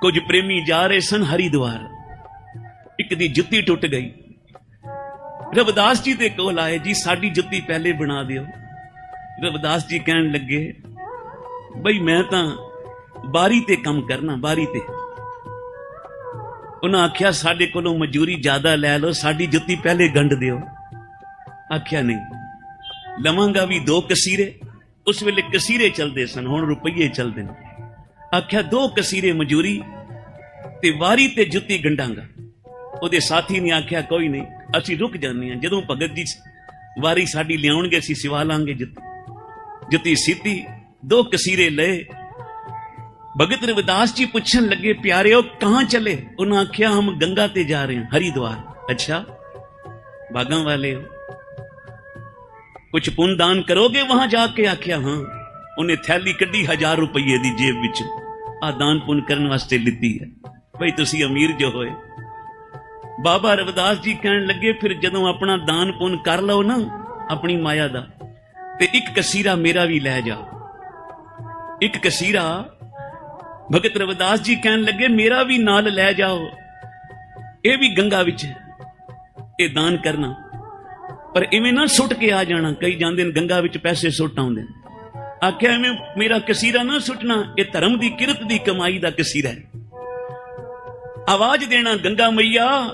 ਕੁਝ ਪ੍ਰੇਮੀ ਜਾ ਰਹੇ ਸਨ ਹਰੀਦੁਆਰ। ਇੱਕ ਦੀ ਜੁੱਤੀ ਟੁੱਟ ਗਈ। ਰਵਿਦਾਸ ਜੀ ਦੇ ਕੋਲ ਆਏ, ਜੀ, ਸਾਡੀ ਜੁੱਤੀ ਪਹਿਲੇ ਬਣਾ ਦਿਓ। ਰਵਿਦਾਸ ਜੀ ਕਹਿਣ ਲੱਗੇ, ਬਈ, ਮੈਂ ਤਾਂ ਬਾਰੀ ਤੇ ਕੰਮ ਕਰਨਾ, ਬਾਰੀ ਤੇ। ਉਹਨਾਂ ਆਖਿਆ, ਸਾਡੇ ਕੋਲੋਂ ਮਜ਼ਦੂਰੀ ਜ਼ਿਆਦਾ ਲੈ ਲਓ, ਸਾਡੀ ਜੁੱਤੀ ਪਹਿਲੇ ਗੰਢ ਦਿਓ। ਆਖਿਆ, ਨਹੀਂ, ਲਵਾਂਗਾ ਵੀ ਦੋ ਕਸੀਰੇ, ਉਸ ਵੇਲੇ ਕਸੀਰੇ ਚੱਲਦੇ ਸਨ, ਹੁਣ ਰੁਪਈਏ ਚੱਲਦੇ ਨੇ। ਆਖਿਆ, ਦੋ ਕਸੀਰੇ ਮਜੂਰੀ ਤੇ ਵਾਰੀ ਤੇ ਜੁੱਤੀ ਗੰਡਾਂਗਾ ਉਹਦੇ ਸਾਥੀ ਨੇ ਆਖਿਆ, ਕੋਈ ਨਹੀਂ, ਅਸੀਂ ਰੁਕ ਜਾਂਦੇ ਹਾਂ। ਜਦੋਂ ਭਗਤ ਜੀ ਵਾਰੀ ਸਾਡੀ ਲਿਆਉਣਗੇ, ਅਸੀਂ ਸਿਵਾ ਲਾਂਗੇ ਜੁੱਤੀ। ਜੁੱਤੀ ਸੀਤੀ, ਦੋ ਕਸੀਰੇ ਲਏ। ਭਗਤ ਰਵਿਦਾਸ ਜੀ ਪੁੱਛਣ ਲੱਗੇ, ਪਿਆਰਿਓ, ਕਹਾਂ ਚਲੇ? ਉਹਨਾਂ ਆਖਿਆ, ਹਮ ਗੰਗਾ ਤੇ ਜਾ ਰਹੇ ਹਾਂ ਹਰੀਦਵਾਰ ਅੱਛਾ, ਬਾਗਾਂ ਵਾਲੇ ਹੋ। ਕੁਝ ਪੁੰਨ ਦਾਨ ਕਰੋਗੇ? ਵਹਾਂ ਜਾ ਕੇ ਆਖਿਆ, ਹਾਂ। ਉਹਨੇ ਥੈਲੀ ਕੱਢੀ 1000 ਰੁਪਏ ਦੀ ਜੇਬ ਵਿੱਚ। ਆ ਦਾਨ ਪੁੰਨ ਕਰਨ ਵਾਸਤੇ ਲਿੱਤੀ ਹੈ। ਭਈ ਤੁਸੀਂ ਅਮੀਰ ਜੋ ਹੋਏ। ਬਾਬਾ ਰਵਿਦਾਸ ਜੀ ਕਹਿਣ ਲੱਗੇ, ਫਿਰ ਜਦੋਂ ਆਪਣਾ ਦਾਨ ਪੁੰਨ ਕਰ ਲਓ ਨਾ, ਆਪਣੀ ਮਾਇਆ ਦਾ, ਤੇ ਇੱਕ ਕਸੀਰਾ ਮੇਰਾ ਵੀ ਲੈ ਜਾਓ ਇੱਕ ਕਸੀਰਾ, ਭਗਤ ਰਵਿਦਾਸ ਜੀ ਕਹਿਣ ਲੱਗੇ, ਮੇਰਾ ਵੀ ਨਾਲ ਲੈ ਜਾਓ। ਇਹ ਵੀ ਗੰਗਾ ਵਿੱਚ ਹੈ। ਇਹ ਦਾਨ ਕਰਨਾ। ਪਰ ਇਵੇਂ ਨਾ ਸੁੱਟ ਕੇ ਆ ਜਾਣਾ। ਕਈ ਜਾਂਦੇ ਨੇ ਗੰਗਾ ਵਿੱਚ ਪੈਸੇ ਸੁੱਟ ਆਉਂਦੇ ਨੇ। ਆਖਿਆ ਐਵੇਂ, ਮੇਰਾ ਕਸੀਰਾ ਨਾ ਸੁੱਟਣਾ, ਇਹ ਧਰਮ ਦੀ ਕਿਰਤ ਦੀ ਕਮਾਈ ਦਾ ਕਸੀਰਾ ਹੈ। ਆਵਾਜ਼ ਦੇਣਾ ਗੰਗਾ ਮਈਆ,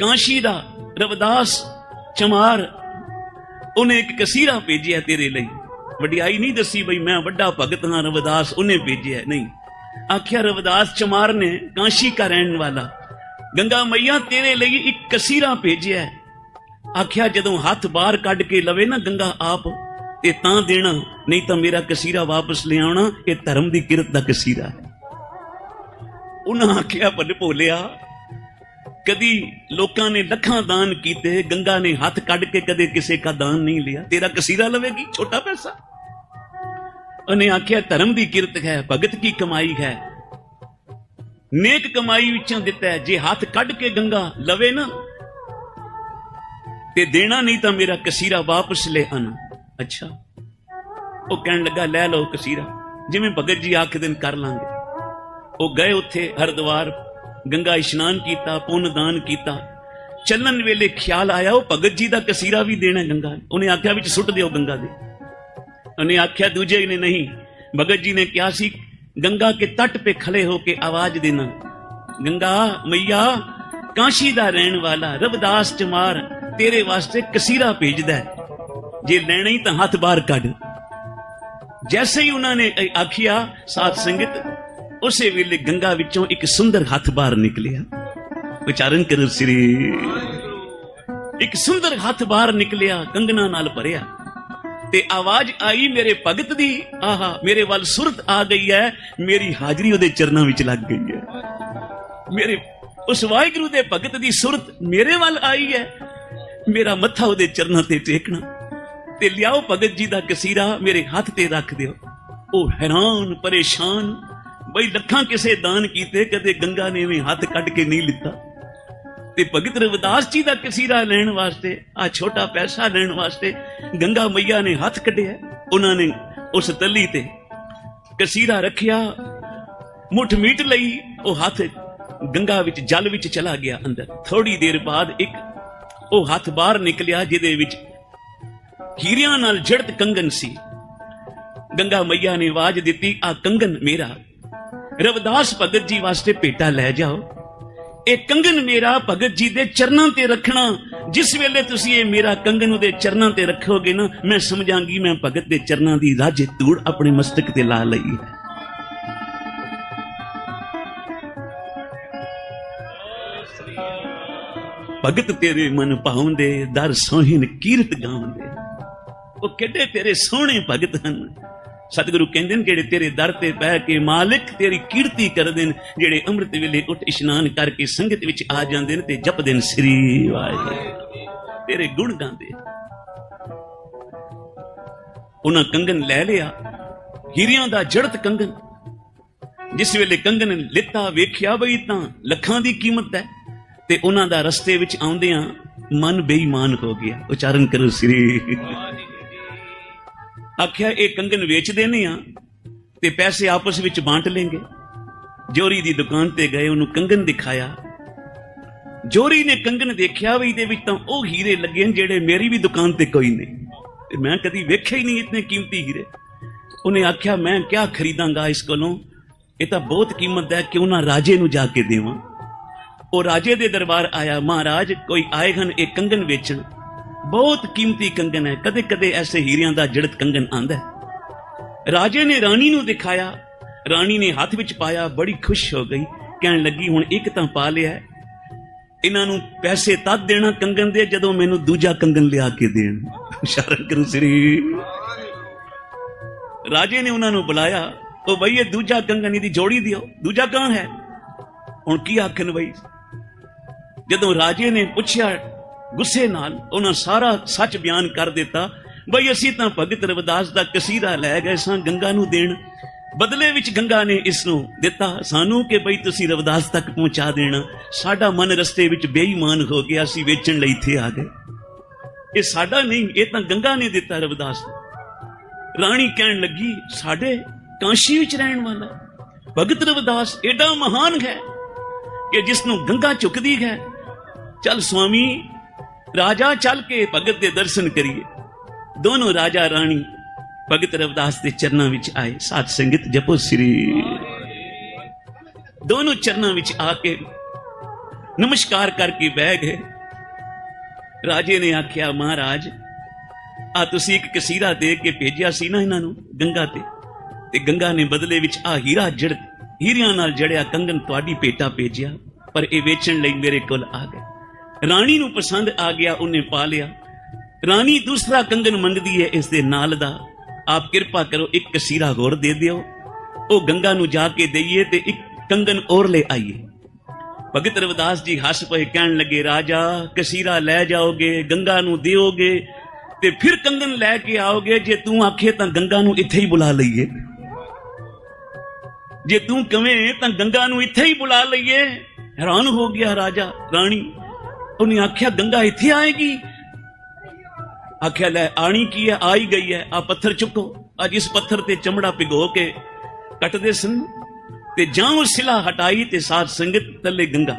ਕਾਂਸ਼ੀ ਦਾ, ਰਵਦਾਸ, ਚਮਾਰ, ਉਹਨੇ ਇੱਕ ਕਸੀਰਾ ਭੇਜਿਆ ਤੇਰੇ ਲਈ। ਵਡਿਆਈ ਨਹੀਂ ਦੱਸੀ ਬਈ ਮੈਂ ਵੱਡਾ ਭਗਤ ਹਾਂ, ਰਵਿਦਾਸ ਉਹਨੇ ਭੇਜਿਆ, ਨਹੀਂ। ਆਖਿਆ ਰਵਦਾਸ ਚਮਾਰ ਨੇ ਕਾਂਸ਼ੀ ਕਾ ਰਹਿਣ ਵਾਲਾ। ਗੰਗਾ ਮਈਆ ਤੇਰੇ ਲਈ ਇੱਕ ਕਸੀਰਾ ਭੇਜਿਆ ਆਖਿਆ ਜਦੋਂ ਹੱਥ ਬਾਹਰ ਕੱਢ ਕੇ ਲਵੇ ਨਾ ਗੰਗਾ ਆਪ ਤੇ ਤਾਂ ਦੇਣਾ, ਨਹੀਂ ਤਾਂ ਮੇਰਾ ਕਸੀਰਾ ਵਾਪਸ ਲਿਆਉਣਾ, ਇਹ ਧਰਮ ਦੀ ਕਿਰਤ ਦਾ ਕਸੀਰਾ। ਹੈ ਉਹਨਾਂ ਆਖਿਆ ਭੱਲ ਭੋਲਿਆ, ਕਦੀ ਲੋਕਾਂ ਨੇ ਲੱਖਾਂ ਦਾਨ ਕੀਤੇ, ਗੰਗਾ ਨੇ ਹੱਥ ਕੱਢ ਕੇ ਕਦੇ ਕਿਸੇ ਦਾ ਦਾਨ ਨਹੀਂ ਲਿਆ। ਤੇਰਾ ਕਸੀਰਾ ਲਵੇਗੀ, ਛੋਟਾ ਪੈਸਾ? ਉਹਨੇ ਆਖਿਆ, ਧਰਮ ਦੀ ਕਿਰਤ ਹੈ, ਭਗਤ ਕੀ ਕਮਾਈ ਹੈ? ਨੇਕ ਕਮਾਈ ਵਿੱਚੋਂ ਦਿੱਤਾ ਹੈ, ਜੇ ਹੱਥ ਕੱਢ ਕੇ ਗੰਗਾ ਲਵੇ ਨਾ, ਤੇ ਦੇਣਾ ਨਹੀਂ ਤਾਂ ਮੇਰਾ ਕਸੀਰਾ ਵਾਪਸ ਲੈ ਆਣਾ। ਅੱਛਾ। ਉਹ ਕਹਿਣ ਲੱਗਾ, ਲੈ ਲਓ ਕਸੀਰਾ, ਜਿਵੇਂ ਭਗਤ ਜੀ ਆਖ ਦਿਨ ਕਰ ਲਾਂਗੇ। ਉਹ ਗਏ ਉੱਥੇ ਹਰਿਦੁਆਰ, ਗੰਗਾ ਇਸ਼ਨਾਨ ਕੀਤਾ, ਪੁੰਨ ਦਾਨ ਕੀਤਾ। ਚੱਲਣ ਵੇਲੇ ਖਿਆਲ ਆਇਆ, ਉਹ ਭਗਤ ਜੀ ਦਾ ਕਸੀਰਾ ਵੀ ਦੇਣਾ ਗੰਗਾ ਉਹਨੇ ਆਖਿਆ ਵਿੱਚ ਸੁੱਟ ਦਿਓ ਗੰਗਾ ਦੇ। ਉਹਨੇ ਆਖਿਆ, ਦੂਜੇ ਨੇ ਨਹੀਂ, ਭਗਤ ਜੀ ਨੇ ਕਿਹਾ ਸੀ, ਗੰਗਾ ਕੇ ਤੱਟ पे ਖੜੇ ਹੋ ਕੇ ਆਵਾਜ਼ ਦੇਣਾ। ਗੰਗਾ, ਮਈਆ, ਕਾਸ਼ੀ ਦਾ ਰਹਿਣ ਵਾਲਾ, ਰਵਦਾਸ ਚਮਾਰ, ਤੇਰੇ ਵਾਸਤੇ ਕਸੀਰਾ ਭੇਜਦਾ ਹੈ। ਜੇ ਲੈਣਾ ਹੀ ਤਾਂ ਹੱਥ ਬਾਹਰ ਕੱਢ। ਜੈਸੇ ਹੀ ਉਹਨਾਂ ਨੇ ਆਖਿਆ, ਸਾਧ ਸੰਗਤ, ਉਸੇ ਵੇਲੇ ਗੰਗਾ ਵਿੱਚੋਂ ਇੱਕ ਸੁੰਦਰ ਹੱਥ ਬਾਹਰ ਨਿਕਲਿਆ। ਉਚਾਰਨ ਕਰੋ ਸ੍ਰੀ ਇੱਕ ਸੁੰਦਰ ਹੱਥ ਬਾਹਰ ਨਿਕਲਿਆ, ਕੰਗਨਾ ਨਾਲ ਭਰਿਆ। ਤੇ ਆਵਾਜ਼ ਆਈ ਮੇਰੇ ਭਗਤ ਦੀ, ਆਹਾ, ਮੇਰੇ ਵੱਲ ਸੁਰਤ ਆ ਗਈ ਹੈ ਮੇਰੀ ਹਾਜ਼ਰੀ ਉਹਦੇ ਚਰਨਾਂ ਵਿੱਚ ਲੱਗ ਗਈ ਹੈ ਮੇਰੇ, ਉਸ ਵਾਹਿਗੁਰੂ ਦੇ ਭਗਤ ਦੀ ਸੁਰਤ ਮੇਰੇ ਵੱਲ ਆਈ ਹੈ ਮੇਰਾ ਮੱਥਾ ਉਹਦੇ ਚਰਨਾਂ ਤੇ ਟੇਕਣਾ। ਤੇ ਲਿਆਓ ਭਗਤ ਜੀ ਦਾ ਕਸੀਰਾ, ਮੇਰੇ ਹੱਥ ਤੇ ਰੱਖ ਦਿਓ। ਉਹ ਹੈਰਾਨ, ਪਰੇਸ਼ਾਨ, ਬਈ ਲੱਖਾਂ ਕਿਸੇ ਦਾਨ ਕੀਤੇ, ਕਦੇ ਗੰਗਾ ਨੇ ਵੀ ਹੱਥ ਕੱਢ ਕੇ ਨਹੀਂ ਲਿੱਤਾ। ਤੇ ਭਗਤ ਰਵਿਦਾਸ ਜੀ ਦਾ ਕਸੀਰਾ ਲੈਣ ਵਾਸਤੇ, ਆ ਛੋਟਾ ਪੈਸਾ ਲੈਣ ਵਾਸਤੇ ਗੰਗਾ ਮਈਆ ਨੇ ਹੱਥ ਕੱਢਿਆ। ਉਹਨਾਂ ਨੇ ਉਸ ਤੱਲੀ ਤੇ ਕਸੀਰਾ ਰੱਖਿਆ। ਮੁੱਠ ਮੀਟ ਲਈ, ਉਹ ਹੱਥ ਗੰਗਾ ਵਿੱਚ, ਜਲ ਵਿੱਚ ਚਲਾ ਗਿਆ ਅੰਦਰ। ਥੋੜੀ ਦੇਰ ਬਾਅਦ ਇੱਕ ਉਹ ਹੱਥ ਬਾਹਰ ਨਿਕਲਿਆ, ਜਿਹਦੇ ਵਿੱਚ ਹੀਰਿਆਂ ਨਾਲ ਜੜਤ ਕੰਗਨ ਸੀ। ਗੰਗਾ ਮਈਆ ਨੇ ਆਵਾਜ਼ ਦਿੱਤੀ, ਆ ਕੰਗਨ ਮੇਰਾ, ਰਵਿਦਾਸ ਭਗਤ ਜੀ ਵਾਸਤੇ ਭੇਟਾ ਲੈ ਜਾਓ। ਇਹ ਕੰਗਨ ਮੇਰਾ ਭਗਤ ਜੀ ਦੇ ਚਰਨਾਂ ਤੇ ਰੱਖਣਾ। ਜਿਸ ਵੇਲੇ ਤੁਸੀਂ ਇਹ ਮੇਰਾ ਕੰਗਨ ਉਹਦੇ ਚਰਨਾਂ ਤੇ ਰੱਖੋਗੇ ਨਾ, ਮੈਂ ਸਮਝਾਂਗੀ, ਮੈਂ ਭਗਤ ਦੇ ਚਰਨਾਂ ਦੀ ਰਾਜੇ ਧੂੜ ਆਪਣੇ ਮਸਤਕ ਤੇ ਲਾ ਲਈ ਹੈ। ਭਗਤ ਤੇਰੇ ਮਨ ਭਾਉਂਦੇ, ਦਰ ਸੋਹਿਨ ਕੀਰਤ ਗਾਉਂਦੇ। ਉਹ ਕਿੱਡੇ ਤੇਰੇ ਸੋਹਣੇ ਭਗਤ ਹਨ? ਸਤਿਗੁਰੂ ਕਹਿੰਦੇ ਨੇ, ਜਿਹੜੇ ਤੇਰੇ ਦਰ ਤੇ ਬਹਿ ਕੇ ਮਾਲਿਕ ਤੇਰੀ ਕੀਰਤੀ ਕਰਦੇ ਨੇ, ਜਿਹੜੇ ਅੰਮ੍ਰਿਤ ਵੇਲੇ ਉੱਠ ਇਸ਼ਨਾਨ ਕਰਕੇ ਸੰਗਤ ਵਿੱਚ ਆ ਜਾਂਦੇ ਨੇ ਤੇ ਜਪਦੇ ਨੇ, ਸ੍ਰੀ ਵਾਹਿਗੁਰੂ। ਤੇਰੇ ਗੁਣ ਗਾਉਂਦੇ ਉਹਨਾਂ ਕੰਗਨ ਲੈ ਲਿਆ। ਹੀਰਿਆਂ ਦਾ ਜੜਤ ਕੰਗਨ। ਜਿਸ ਵੇਲੇ ਕੰਗਨ ਲਿੱਤਾ, ਵੇਖਿਆ ਬਈ ਤਾਂ ਲੱਖਾਂ ਦੀ ਕੀਮਤ ਹੈ ਤੇ ਉਹਨਾਂ ਦਾ ਰਸਤੇ ਵਿੱਚ ਆਉਂਦਿਆਂ ਮਨ ਬੇਈਮਾਨ ਹੋ ਗਿਆ। ਉਚਾਰਨ ਕਰੋ, ਸ੍ਰੀ ਆਖਿਆ, ਇਹ ਕੰਗਨ ਵੇਚਦੇ ਨੇ ਆ ਤੇ ਪੈਸੇ ਆਪਸ ਵਿੱਚ ਬਾਂਟ ਲੈਂਗੇ। ਜੋਰੀ ਦੀ ਦੁਕਾਨ ਤੇ ਗਏ, ਉਹਨੂੰ ਕੰਗਨ ਦਿਖਾਇਆ। ਜੋਰੀ ਨੇ ਕੰਗਨ ਦੇਖਿਆ ਵੀ ਇਹਦੇ ਵਿੱਚ ਤਾਂ ਉਹ ਹੀਰੇ ਲੱਗੇ ਨੇ ਜਿਹੜੇ ਮੇਰੀ ਵੀ ਦੁਕਾਨ ਤੇ ਕੋਈ ਨਹੀਂ। ਤੇ ਮੈਂ ਕਦੀ ਵੇਖਿਆ ਹੀ ਨਹੀਂ ਇਤਨੇ ਕੀਮਤੀ ਹੀਰੇ। ਉਹਨੇ ਆਖਿਆ, ਮੈਂ ਕਿਆ ਖਰੀਦਾਂਗਾ ਇਸ ਕੋਲੋਂ? ਇਹ ਤਾਂ ਬਹੁਤ ਕੀਮਤ ਹੈ ਕਿਉਂ ਨਾ ਰਾਜੇ ਨੂੰ ਜਾ ਕੇ ਦੇਵਾਂ। ਉਹ ਰਾਜੇ ਦੇ ਦਰਬਾਰ ਆਇਆ, ਮਹਾਰਾਜ, ਕੋਈ ਆਏ ਹਨ, ਇਹ ਕੰਗਨ ਵੇਚਣ। ਬਹੁਤ ਕੀਮਤੀ ਕੰਗਨ ਹੈ। ਕਦੇ ਕਦੇ ਐਸੇ ਹੀਰਿਆਂ ਦਾ ਜੜਤ ਕੰਗਨ ਆਂਦਾ ਰਾਜੇ ਨੇ ਰਾਣੀ ਨੂੰ ਦਿਖਾਇਆ। ਰਾਣੀ ਨੇ ਹੱਥ ਵਿੱਚ ਪਾਇਆ, ਬੜੀ ਖੁਸ਼ ਹੋ ਗਈ। ਕਹਿਣ ਲੱਗੀ, ਹੁਣ ਇੱਕ ਤਾਂ ਪਾ ਲਿਆ ਇਹਨਾਂ ਨੂੰ ਪੈਸੇ ਤਦ ਦੇਣਾ ਕੰਗਨ ਦੇ ਜਦੋਂ ਮੈਨੂੰ ਦੂਜਾ ਕੰਗਨ ਲਿਆ ਕੇ ਦੇਣ। ਸ਼ਰਨ ਕਰੂ ਸ੍ਰੀ। ਰਾਜੇ ਨੇ ਉਹਨਾਂ ਨੂੰ ਬੁਲਾਇਆ। ਉਹ ਬਈ ਇਹ ਦੂਜਾ ਕੰਗਨ ਇਹਦੀ ਜੋੜੀ ਦਿਓ। ਦੂਜਾ ਕੌਣ ਹੈ? ਹੁਣ ਕੀ ਆਖਣ ਬਈ? ਜਦੋਂ ਰਾਜੇ ਨੇ ਪੁੱਛਿਆ ਗੁੱਸੇ ਨਾਲ ਉਹਨਾਂ ਸਾਰਾ ਸੱਚ ਬਿਆਨ ਕਰ ਦਿੱਤਾ। ਬਈ ਅਸੀਂ ਤਾਂ ਭਗਤ ਰਵਿਦਾਸ ਦਾ ਕਸੀਰਾ ਲੈ ਗਏ ਸਾਂ, ਗੰਗਾ ਨੂੰ ਦੇਣ। ਬਦਲੇ ਵਿੱਚ ਗੰਗਾ ਨੇ ਇਸ ਨੂੰ ਦਿੱਤਾ। ਸਾਨੂੰ ਕਿ ਬਈ ਤੁਸੀਂ ਰਵਿਦਾਸ ਤੱਕ ਪਹੁੰਚਾ ਦੇਣਾ। ਸਾਡਾ ਮਨ ਰਸਤੇ ਵਿੱਚ ਬੇਈਮਾਨ ਹੋ ਗਿਆ, ਅਸੀਂ ਵੇਚਣ ਲਈ ਇੱਥੇ ਆ ਗਏ। ਇਹ ਸਾਡਾ ਨਹੀਂ, ਇਹ ਤਾਂ ਗੰਗਾ ਨੇ ਦਿੱਤਾ ਰਵਿਦਾਸ ਨੂੰ। ਰਾਣੀ ਕਹਿਣ ਲੱਗੀ, ਸਾਡੇ ਕਾਂਸ਼ੀ ਵਿੱਚ ਰਹਿਣ ਵਾਲਾ, ਭਗਤ ਰਵਿਦਾਸ ਏਡਾ ਮਹਾਨ ਹੈ ਕਿ ਜਿਸ ਨੂੰ ਗੰਗਾ ਚੁੱਕਦੀ ਹੈ। ਚੱਲ ਸੁਆਮੀ ਰਾਜਾ ਚੱਲ ਕੇ ਭਗਤ ਦੇ ਦਰਸ਼ਨ ਕਰੀਏ। ਦੋਨੋਂ ਰਾਜਾ ਰਾਣੀ ਭਗਤ ਰਵਦਾਸ ਦੇ ਚਰਨਾਂ ਵਿੱਚ ਆਏ। ਸਾਧ ਸੰਗਤ ਜਪੋ ਸ੍ਰੀ। ਦੋਨੋਂ ਚਰਨਾਂ ਵਿੱਚ ਆ ਕੇ ਨਮਸਕਾਰ ਕਰਕੇ ਬਹਿ ਗਏ। ਰਾਜੇ ਨੇ ਆਖਿਆ, ਮਹਾਰਾਜ, ਆ ਤੁਸੀਂ ਇੱਕ ਕਸੀਰਾ ਦੇ ਕੇ ਭੇਜਿਆ ਸੀ ਨਾ ਇਹਨਾਂ ਨੂੰ ਗੰਗਾ ਤੇ। ਤੇ ਗੰਗਾ ਨੇ ਬਦਲੇ ਵਿੱਚ ਆ ਹੀਰਾ ਜੜ ਹੀਰਿਆਂ ਨਾਲ ਜੜਿਆ ਕੰਗਨ ਤੁਹਾਡੀ ਪੇਟਾ ਭੇਜਿਆ। ਪਰ ਇਹ ਵੇਚਣ ਲਈ ਮੇਰੇ ਕੋਲ ਆ ਗਏ। ਰਾਣੀ ਨੂੰ ਪਸੰਦ ਆ ਗਿਆ, ਉਹਨੇ ਪਾ ਲਿਆ। ਰਾਣੀ ਦੂਸਰਾ ਕੰਗਨ ਮੰਗਦੀ ਹੈ ਇਸ ਦੇ ਨਾਲ ਦਾ। ਆਪ ਕਿਰਪਾ ਕਰੋ, ਇੱਕ ਕਸੀਰਾ ਹੋਰ ਦੇ ਦਿਓ। ਉਹ ਗੰਗਾ ਨੂੰ ਜਾ ਕੇ ਦਈਏ ਤੇ ਇੱਕ ਕੰਗਨ ਔਰ ਲੈ ਆਈਏ। ਭਗਤ ਰਵਿਦਾਸ ਜੀ ਹੱਸ ਪਏ, ਕਹਿਣ ਲੱਗੇ, ਰਾਜਾ, ਕਸੀਰਾ ਲੈ ਜਾਓਗੇ, ਗੰਗਾ ਨੂੰ ਦਿਓਗੇ ਤੇ ਫਿਰ ਕੰਗਨ ਲੈ ਕੇ ਆਓਗੇ। ਜੇ ਤੂੰ ਆਖੇ ਤਾਂ ਗੰਗਾ ਨੂੰ ਇੱਥੇ ਹੀ ਬੁਲਾ ਲਈਏ। ਜੇ ਤੂੰ ਕਵੇਂ ਤਾਂ ਗੰਗਾ ਨੂੰ ਇੱਥੇ ਹੀ ਬੁਲਾ ਲਈਏ। ਹੈਰਾਨ ਹੋ ਗਿਆ ਰਾਜਾ, ਰਾਣੀ। ਉਹਨੇ ਆਖਿਆ, ਗੰਗਾ ਇੱਥੇ ਆਏਗੀ? ਆਖਿਆ, ਲੈ, ਆਣੀ ਕੀ ਹੈ? ਆਈ ਗਈ ਹੈ। ਆ ਪੱਥਰ ਚੁੱਕੋ। ਅੱਜ ਇਸ ਪੱਥਰ ਤੇ ਚਮੜਾ ਪਿਗੋ ਕੇ ਕੱਟਦੇ ਸਨ ਤੇ ਜਾਂ ਉਹ ਸਿਲਾ ਹਟਾਈ ਤੇ ਸਾਧ ਸੰਗਤ ਥੱਲੇ ਗੰਗਾ।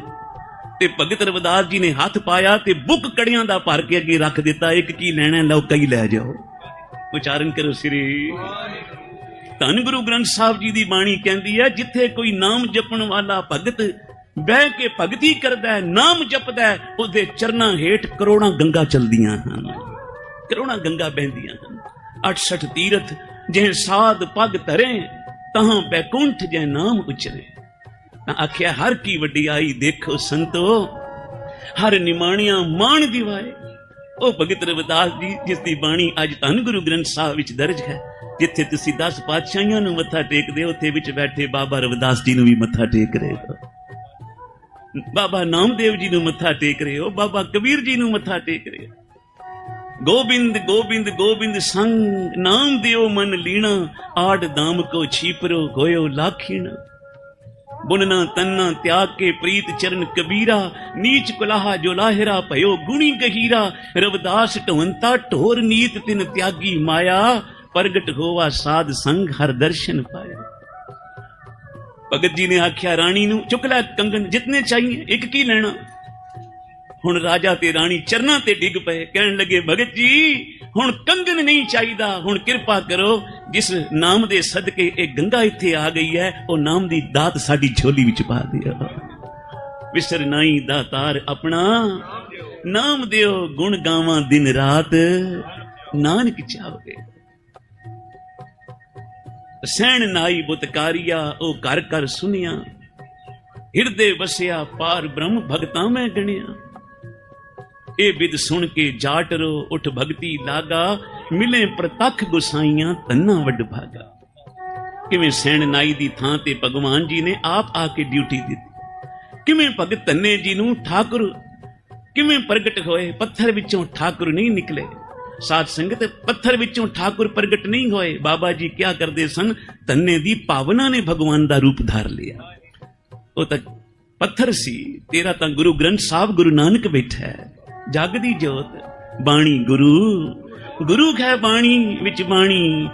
ਤੇ ਭਗਤ ਰਵਿਦਾਸ ਜੀ ਨੇ ਹੱਥ ਪਾਇਆ ਤੇ ਬੁੱਕ ਕੜੀਆਂ ਦਾ ਭਰ ਕੇ ਅੱਗੇ ਰੱਖ ਦਿੱਤਾ। ਇੱਕ ਕੀ ਲੈਣਾ ਲਓ, ਕਈ ਲੈ ਜਾਓ। ਉਚਾਰਨ ਕਰੋ ਸ੍ਰੀ ਧੰਨ ਗੁਰੂ ਗ੍ਰੰਥ ਸਾਹਿਬ ਜੀ ਦੀ ਬਾਣੀ ਕਹਿੰਦੀ ਹੈ, ਜਿੱਥੇ ਕੋਈ ਨਾਮ ਜਪਣ ਵਾਲਾ ਭਗਤ ਬਹਿ ਕੇ ਭਗਤੀ ਕਰਦਾ ਹੈ, ਨਾਮ ਜਪਦਾ ਹੈ, ਉਹਦੇ ਚਰਨਾਂ ਹੇਠ ਕਰੋੜਾਂ ਗੰਗਾ ਚਲਦੀਆਂ ਹਨ। ਕਰੋੜਾਂ ਗੰਗਾ ਬਹਿੰਦੀਆਂ ਹਨ। 68 ਤੀਰਥ ਜਿਹੇ ਸਾਧ ਪਗ ਧਰੇ, ਤਹਾਂ ਬੈਕੁੰਠ ਜੈ ਨਾਮ ਉਚਰੇ। ਤਾਂ ਆਖਿਆ, ਹਰ ਕੀ ਵਡਿਆਈ ਦੇਖੋ ਸੰਤੋ, ਹਰ ਨਿਮਾਣੀਆਂ ਮਾਣ ਦਿਵਾਏ। ਉਹ ਭਗਤ ਰਵਿਦਾਸ ਜੀ, ਜਿਸ ਦੀ ਬਾਣੀ ਅੱਜ ਧੰਨ ਗੁਰੂ ਗ੍ਰੰਥ ਸਾਹਿਬ ਵਿੱਚ ਦਰਜ ਹੈ, ਜਿੱਥੇ ਤੁਸੀਂ 10 ਪਾਤਸ਼ਾਹੀਆਂ ਨੂੰ ਮੱਥਾ ਟੇਕਦੇ ਹੋ, ਉੱਥੇ ਵਿੱਚ ਬੈਠੇ ਬਾਬਾ ਰਵਿਦਾਸ ਜੀ ਨੂੰ ਵੀ ਮੱਥਾ ਟੇਕ ਰਹੇ ਹੋ। ਬਾਬਾ ਨਾਮਦੇਵ ਜੀ ਨੂੰ ਮੱਥਾ ਟੇਕ ਰਹੇ ਹੋ, ਬਾਬਾ ਕਬੀਰ ਜੀ ਨੂੰ ਮੱਥਾ ਟੇਕ ਰਹੇ ਹੋ। ਗੋਬਿੰਦ ਗੋਬਿੰਦ ਗੋਬਿੰਦ ਸੰਗ, ਨਾਮ ਦਿਓ ਮਨ ਲੀਣਾ, ਆੜ ਦਾਮ ਕੋ ਛੀਪਰੋ ਹੋਇਓ ਲਾਖੀਣਾ। ਬੁਨਨਾ ਤੰਨਾ ਤਿਆਗ ਕੇ ਪ੍ਰੀਤ ਚਰਨ ਕਬੀਰਾ, ਨੀਚ ਕੁਲਾਹਾ ਜੋ ਲਾਹਿਰਾ ਭਇਓ ਗੁਣੀ ਗਹੀਰਾ। ਰਵਦਾਸ ਢਵੰਤਾ ਢੋਰ ਨੀਤ ਤਿਨ ਤਿਆਗੀ ਮਾਇਆ, ਪ੍ਰਗਟ ਹੋਵਾ ਸਾਧ ਸੰਗ ਹਰ ਦਰਸ਼ਨ ਪਾਇਆ। ਭਗਤ ਜੀ ਨੇ ਆਖਿਆ, ਰਾਣੀ ਨੂੰ ਚੁੱਕ ਲੈ ਕੰਗਨ ਜਿਤਨੇ ਚਾਹੀਏ, ਇੱਕ ਕੀ ਲੈਣਾ? ਹੁਣ ਰਾਜਾ ਤੇ ਰਾਣੀ ਚਰਨਾਂ ਤੇ ਡਿੱਗ ਪਏ, ਕਹਿਣ ਲੱਗੇ, ਭਗਤ ਜੀ, ਹੁਣ ਕੰਗਨ ਨਹੀਂ ਚਾਹੀਦਾ, ਹੁਣ ਕਿਰਪਾ ਕਰੋ, ਜਿਸ ਨਾਮ ਦੇ ਸਦਕੇ ਇਹ ਗੰਗਾ ਇੱਥੇ ਆ ਗਈ ਹੈ, ਉਹ ਨਾਮ ਦੀ ਦਾਤ ਸਾਡੀ ਝੋਲੀ ਵਿੱਚ ਪਾ ਦਿਓ। ਵਿਸਰ ਨਾਈ ਦਾਤਾਰ ਆਪਣਾ, ਨਾਮ ਦਿਓ ਗੁਣ ਗਾਵਾਂ ਦਿਨ ਰਾਤ, ਨਾਨਕ ਚਾਹਵੇ। ਸਹਿਣ ਨਾਈ ਬੁਤਕਾਰੀਆ ਉਹ ਘਰ ਘਰ ਸੁਨਿਆ। ਹਿਰਦੇ ਵਸਿਆ ਪਾਰ ਬ੍ਰਹਮ ਭਗਤਾਂ ਮੈਂ ਗਣਿਆ। ਇਹ ਵਿਦ ਸੁਣ ਕੇ ਜਾਟਰੋ ਉਠ ਭਗਤੀ ਲਾਗਾ। ਮਿਲੇ ਪ੍ਰਤੱਖ ਗੁਸਾਈਆਂ, ਤੰਨਾ ਵੱਡ ਭਾਗਾ। ਕਿਵੇਂ ਸੈਣ ਨਾਈ ਦੀ ਥਾਂ ਤੇ ਭਗਵਾਨ ਜੀ ਨੇ ਆਪ ਆ ਕੇ ਡਿਊਟੀ ਦਿੱਤੀ। ਕਿਵੇਂ ਭਗਤ ਧੰਨੇ ਜੀ ਨੂੰ ਠਾਕੁਰ, ਕਿਵੇਂ ਪ੍ਰਗਟ ਹੋਏ, ਪੱਥਰ ਵਿੱਚੋਂ ਠਾਕੁਰ ਨਹੀਂ ਨਿਕਲੇ। ਸਾਧ ਸੰਗਤ ਪੱਥਰ ਵਿੱਚੋਂ ਠਾਕੁਰ ਪ੍ਰਗਟ ਨਹੀਂ ਹੋਏ। ਬਾਬਾ ਜੀ ਕਿਆ ਕਰਦੇ ਸਨ? ਧੰਨੇ ਦੀ ਭਾਵਨਾ ਨੇ ਭਗਵਾਨ ਦਾ ਰੂਪ ਧਾਰ ਲਿਆ। ਉਹ ਤਾਂ ਪੱਥਰ ਸੀ। ਤੇਰਾ ਤਾਂ ਗੁਰੂ ਗ੍ਰੰਥ ਸਾਹਿਬ ਗੁਰੂ ਨਾਨਕ ਬੈਠਾ ਹੈ। ਜਗ ਦੀ ਜੋਤ ਬਾਣੀ ਗੁਰੂ। ਗੁਰੂ ਹੈ ਬਾਣੀ ਵਿੱਚ ਬਾਣੀ।